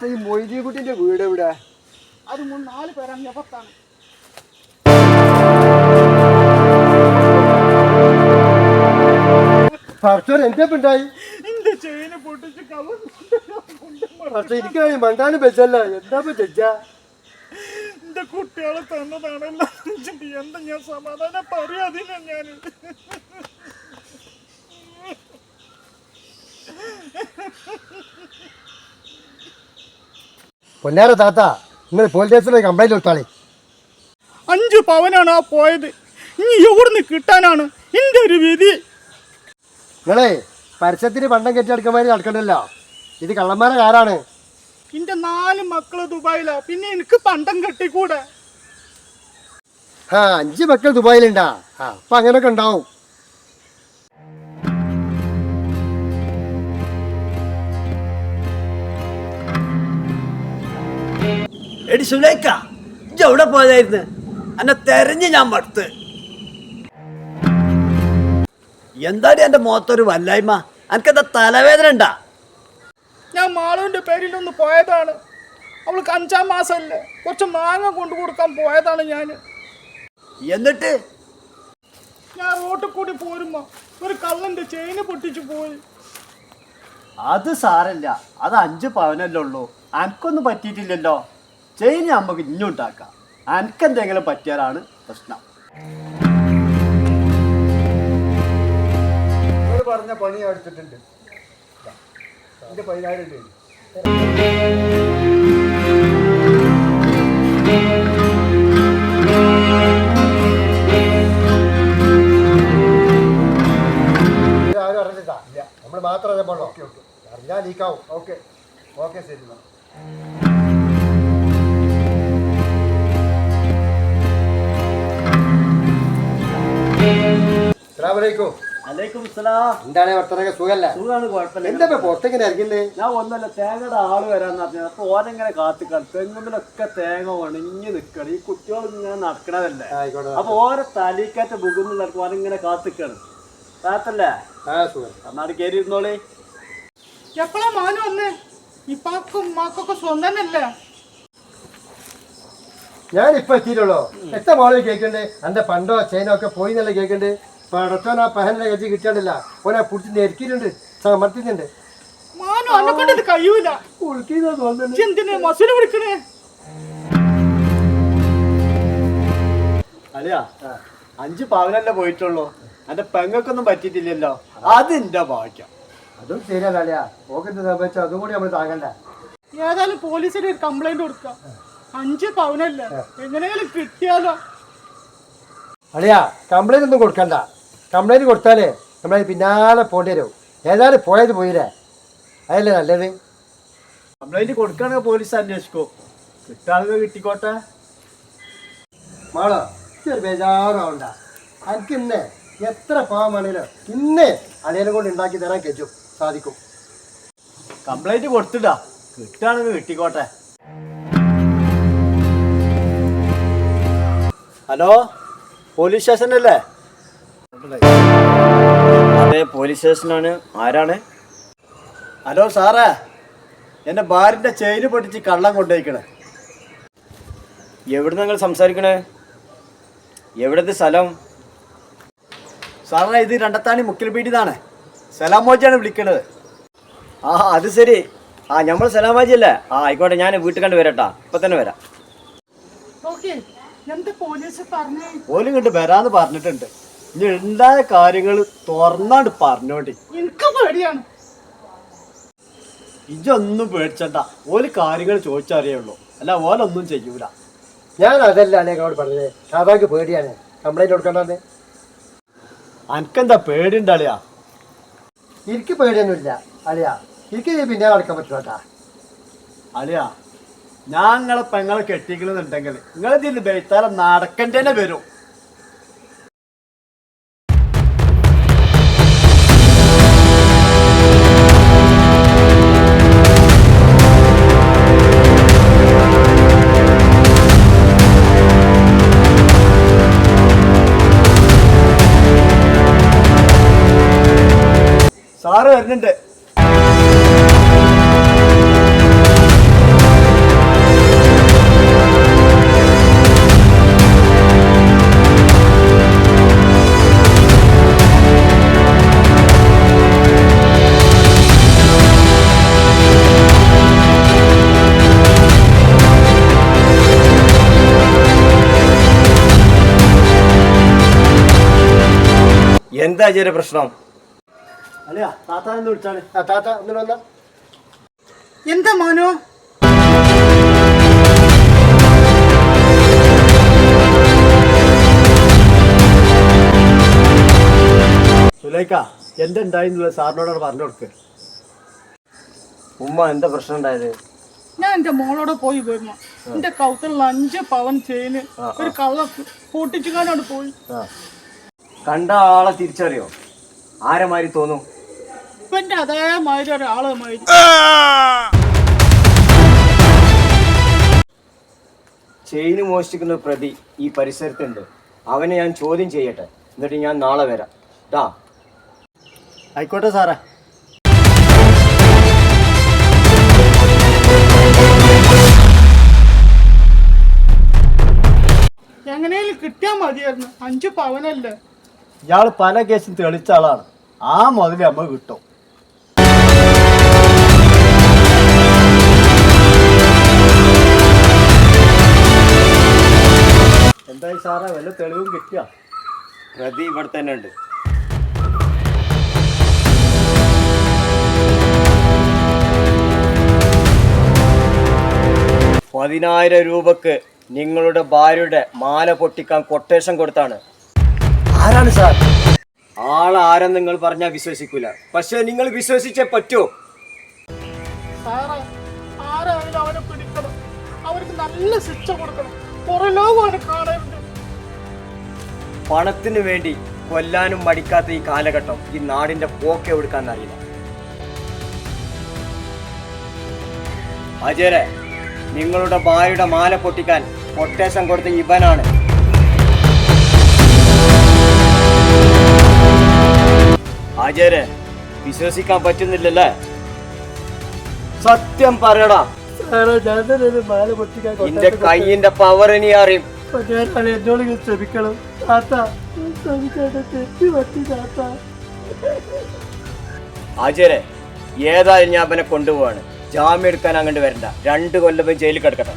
താത്ത ഈ മൊയ്തീകുട്ടിന്റെ വീട് എവിടെ? അത് മൂന്ന് നാല് പേരാണ് ഞപത്താണ് പറച്ചോൻ എന്റെ ഉണ്ടായി. എന്റെ ചെയിന് പൊട്ടിച്ച് കള്ളൻ പക്ഷെ എനിക്ക് മണ്ടാനും വെച്ചല്ല. എന്താ തെറ്റ എന്റെ കുട്ടികളെ തന്നതാണല്ലോ എന്താ ഞാൻ സമാധാനം പറയാതില്ല ഞാൻ പൊന്നാര താത്ത നിങ്ങൾ പോലീസ് സ്റ്റേഷനിൽ കംപ്ലൈന്റ് കൊടുത്താളി. അഞ്ച് പവനാണ് ആ പോയത്. ഇനി എവിടുന്ന് കിട്ടാനാണ് എന്റെ ഒരു വിധി? നിങ്ങളെ പരസ്യത്തിന് പണ്ടം കെട്ടിയെടുക്കന്മാര് നടക്കണ്ടല്ലോ. ഇത് കള്ളന്മാരെ കാരാണ്. എന്റെ നാല് മക്കൾ ദുബായിലാ. പിന്നെ എനിക്ക് പണ്ടം കെട്ടിക്കൂടെ? ആ അഞ്ച് മക്കൾ ദുബായിലുണ്ടാ. ആ അപ്പൊ അങ്ങനെയൊക്കെ ഉണ്ടാവും. എടി സുലേക്ക ഇജ്ജ് എവിടെ പോയതായിരുന്നു? എന്നെ തെരഞ്ഞ് ഞാൻ മടുത്ത്. എന്താടി എന്റെ മുഖത്തൊരു വല്ലായ്മ? എനിക്കെന്താ തലവേദന ഉണ്ടാ? ഞാൻ മാളുവിന്റെ പേരിൽ ഒന്ന് പോയതാണ്. അവൾക്ക് അഞ്ചാം മാസമല്ലേ. കുറച്ച് മാങ്ങ കൊണ്ടു കൊടുക്കാൻ പോയതാണ് ഞാൻ എന്നിട്ട്? ഞാൻ റോട്ടിൽ കൂടി പോരുമ്പോ ഒരു കള്ളന്റെ ചെയിന് പൊട്ടിച്ചു പോയി. അത് സാരല്ല. അത് അഞ്ച് പവനല്ലേ ഉള്ളൂ. അനക്കൊന്നും പറ്റിയിട്ടില്ലല്ലോ. ചെയിൻ നമുക്ക് ഇഞ്ഞുണ്ടാക്കാം. അനക്കെന്തെങ്കിലും പറ്റിയാലാണ് പ്രശ്നം. പറഞ്ഞ പണി എടുത്തിട്ടുണ്ട്. എന്റെ പതിനായിരം രൂപ ആരും അറിഞ്ഞിട്ടാ ഇല്ല. നമ്മൾ മാത്രം അറിയാൻ പാടുള്ളൂ ഓക്കെ ഓക്കെ അറിഞ്ഞാൽ ലീക്കാവും ഓക്കെ ഓക്കെ ശരി എന്നാ. എന്താണ് വർത്തനൊക്കെ സുഖല്ല സുഖമാണ് കുഴപ്പമില്ല. എന്താ പുറത്തേക്ക് ഇറങ്ങുന്നേ? ഞാൻ ഒന്നല്ല തേങ്ങയുടെ ആൾ വരാന്ന് പറഞ്ഞത് അപ്പൊ ഓനെങ്ങനെ കാത്തിക്കാണ്? തെങ്ങുമ്പിലൊക്കെ തേങ്ങ ഉണങ്ങി നിൽക്കണം ഈ കുട്ടികൾ ഇങ്ങനെ നടക്കണതല്ലേ? അപ്പൊ ഓരോ തലീക്കാറ്റ മുകുന്നുള്ള ഓനെങ്ങനെ കാത്തിക്കാണ്? കാത്തല്ലേ? എന്നാട് കയറി ഇരുന്നോളി എപ്പോഴാ മാനു വന്നേ? ഇപ്പാക്കും ഉമ്മാക്കൊക്കെ സ്വന്തം തന്നെ ഞാൻ ഇപ്പൊ എത്തിയിട്ടുള്ളൂ. എത്ര മോളിൽ കേൾക്കണ്ടേ? എന്റെ പണ്ടോ ചേനോ ഒക്കെ പോയി എന്നല്ലേ കേൾക്കണ്ടേ? പടത്തോന ആ പഹനെ കഴിച്ച് കിട്ടണ്ടില്ല ഓനെ പുടിച്ച് നെരുക്കിയിട്ടുണ്ട് കൊണ്ട് കഴിയൂല. അല്ലയാ അഞ്ച് പവനല്ലേ പോയിട്ടുള്ളൂ. എന്റെ പെങ്ങൾക്കൊന്നും പറ്റിയിട്ടില്ലല്ലോ. അതിന്റെ ഭാഗ്യം. അതും ശരിയല്ല ഓക്കെന്ത് സംഭവിച്ചോ അതും കൂടി നമ്മൾ താങ്ങണ്ട. ഏതായാലും പോലീസിന് ഒരു കംപ്ലൈന്റ് കൊടുക്കാം. അഞ്ച് പവനല്ലേ? എങ്ങനെയാലും കിട്ടിയാലോ? അളിയാ കംപ്ലൈന്റ് ഒന്നും കൊടുക്കണ്ട. കംപ്ലൈന്റ് കൊടുത്താലേ നമ്മളെ പിന്നാലെ പോണ്ടി വരും. ഏതായാലും പോയത് പോയില്ലേ? അതല്ലേ നല്ലത്? കംപ്ലൈന്റ് കൊടുക്കുകയാണെങ്കിൽ പോലീസ് അന്വേഷിക്കോ. കിട്ടാതെ കിട്ടിക്കോട്ടെ. മാളോ ഒരു ബേജാറാവണ്ട. എനിക്ക് ഇന്ന് എത്ര പാവമാണെങ്കിലും ഇന്ന് അളിയനെ കൊണ്ട് ഉണ്ടാക്കി തരാൻ കഴിച്ചു സാധിക്കും. കംപ്ലൈന്റ് കൊടുത്തിട്ടാ കിട്ടുകയാണെങ്കിൽ കിട്ടിക്കോട്ടെ. ഹലോ പോലീസ് സ്റ്റേഷനല്ലേ? അതെ പോലീസ് സ്റ്റേഷനാണ്. ആരാണ്? ഹലോ സാറേ. എന്റെ ഭാര്യന്റെ ചെയിന് പൊട്ടിച്ച് കള്ളം കൊണ്ടുപോയിക്കണേ എവിടെ നിങ്ങൾ സംസാരിക്കണേ? എവിടത്തെ സ്ഥലം? സാറേ ഇത് രണ്ടത്താണി മുക്കിൽ പീടിതാണ് സലാമോജിയാണ് വിളിക്കണത്. ആ അത് ശരി. ആ നമ്മൾ സലാമാജി അല്ലേ? ആ ആയിക്കോട്ടെ ഞാൻ വീട്ടിൽ കണ്ട് വരട്ടാ. ഇപ്പൊ തന്നെ വരാം ഓക്കെ എന്താ പോലീസ് പറഞ്ഞേ ഓലും ഇങ്ങോട്ട് വരാന്ന് പറഞ്ഞിട്ടുണ്ട്. ഇനി ഉണ്ടായ കാര്യങ്ങൾ തുറന്നാണ്ട് പറഞ്ഞോണ്ടി. എനിക്ക് പേടിയാണ്. ഇജൊന്നും പേടിച്ചണ്ട. ഓൽ കാര്യങ്ങൾ ചോദിച്ചറിയുള്ളൂ അല്ല ഓലൊന്നും ചെയ്യൂല. ഞാൻ അതല്ല അനേക്കോട് പറഞ്ഞത്. ഷാബാക്ക് പേടിയാണ്. കംപ്ലൈന്റ് കൊടുക്കണ്ടെ അനക്കെന്താ പേടിണ്ടളിയാ എനിക്ക് പേടിയൊന്നുമില്ല. അളിയാ എനിക്ക് പിന്നെ നടക്കാൻ പറ്റില്ല കേട്ടാ. അളിയാ ഞാൻ നിങ്ങളെ പെങ്ങളെ കെട്ടിക്കണമെന്നുണ്ടെങ്കിൽ നിങ്ങൾ ഇതിൽ ബെയ്ത്താല നടക്കണ്ടേനെ വരും. സാറ് വരുന്നുണ്ട്. എന്താ ചെറിയ പ്രശ്നം? എന്താ മോനോ? സുലൈക്ക എന്തുണ്ടായി എന്നുള്ളത് സാറിനോട് പറഞ്ഞു കൊടുക്ക്. ഉമ്മ എന്താ പ്രശ്നം ഉണ്ടായത്? ഞാൻ എന്റെ മോളോടെ പോയി വരുന്നു. എന്റെ കൗത്തിലുള്ള അഞ്ച് പവൻ ചെയിന് ഒരു കള്ള പൊട്ടിച്ചുകാനോട് പോയി. കണ്ട ആളെ തിരിച്ചറിയോ? ആരെമാരി തോന്നും? ഇവന്റെ അതേമാതിരി ഒരാളെ മാതിരി. ചെയിന് മോഷ്ടിക്കുന്ന പ്രതി ഈ പരിസരത്തുണ്ട്. അവനെ ഞാൻ ചോദ്യം ചെയ്യട്ടെ. എന്നിട്ട് ഞാൻ നാളെ വരാം. ടാ ആയിക്കോട്ടെ സാറേ. എങ്ങനെയും കിട്ടിയാൽ മതിയായിരുന്നു. അഞ്ചു പവനല്ലേ? ഇയാൾ പല കേസും തെളിച്ച ആളാണ്. ആ മുതൽ നമ്മൾ കിട്ടും. എന്തായി സാറേ? വല്ല തെളിവും കിട്ടിയ? പ്രതി ഇവിടെ തന്നെ ഉണ്ട്. പതിനായിരം രൂപക്ക് നിങ്ങളുടെ ഭാര്യയുടെ മാല പൊട്ടിക്കാൻ കൊട്ടേഷൻ കൊടുത്താണ്. ആരാണ് സാർ? ആളാരെന്ന് നിങ്ങൾ പറഞ്ഞാൽ വിശ്വസിക്കൂല. പക്ഷെ നിങ്ങൾ വിശ്വസിച്ചേ പറ്റൂ. ആരായാലും അവനെ പിടിക്കണം. അവർക്ക് നല്ല ശിക്ഷ കൊടുക്കണം. പുറലോകം അവനെ കാണരുത്. പണത്തിന് വേണ്ടി കൊല്ലാനും മടിക്കാത്ത ഈ കാലഘട്ടം ഈ നാടിന്റെ പോക്കെ എടുക്കാന്നറിയില്ല അജയരെ നിങ്ങളുടെ ഭാര്യയുടെ മാല പൊട്ടിക്കാൻ കൊട്ടേഷൻ കൊടുത്ത ഇവനാണ്. അജയരെ വിശ്വസിക്കാൻ പറ്റുന്നില്ലല്ലേ? സത്യം പറയടാ. എന്റെ നിന്റെ കൈയിന്റെ പവർ ഇനി അറിയും. എന്നോട് ഇങ്ങനെ ശ്രമിക്കണം താത്ത ശ്രമിക്കേണ്ട തെറ്റി പറ്റി താത്ത. ആചാരെ ഏതായാലും ഞാൻ അവനെ കൊണ്ടുപോവാണ്. ജാമ്യം എടുക്കാൻ അങ്ങോട്ട് വരണ്ട. രണ്ട് കൊല്ലം ജയിലിൽ കിടക്കട്ടെ.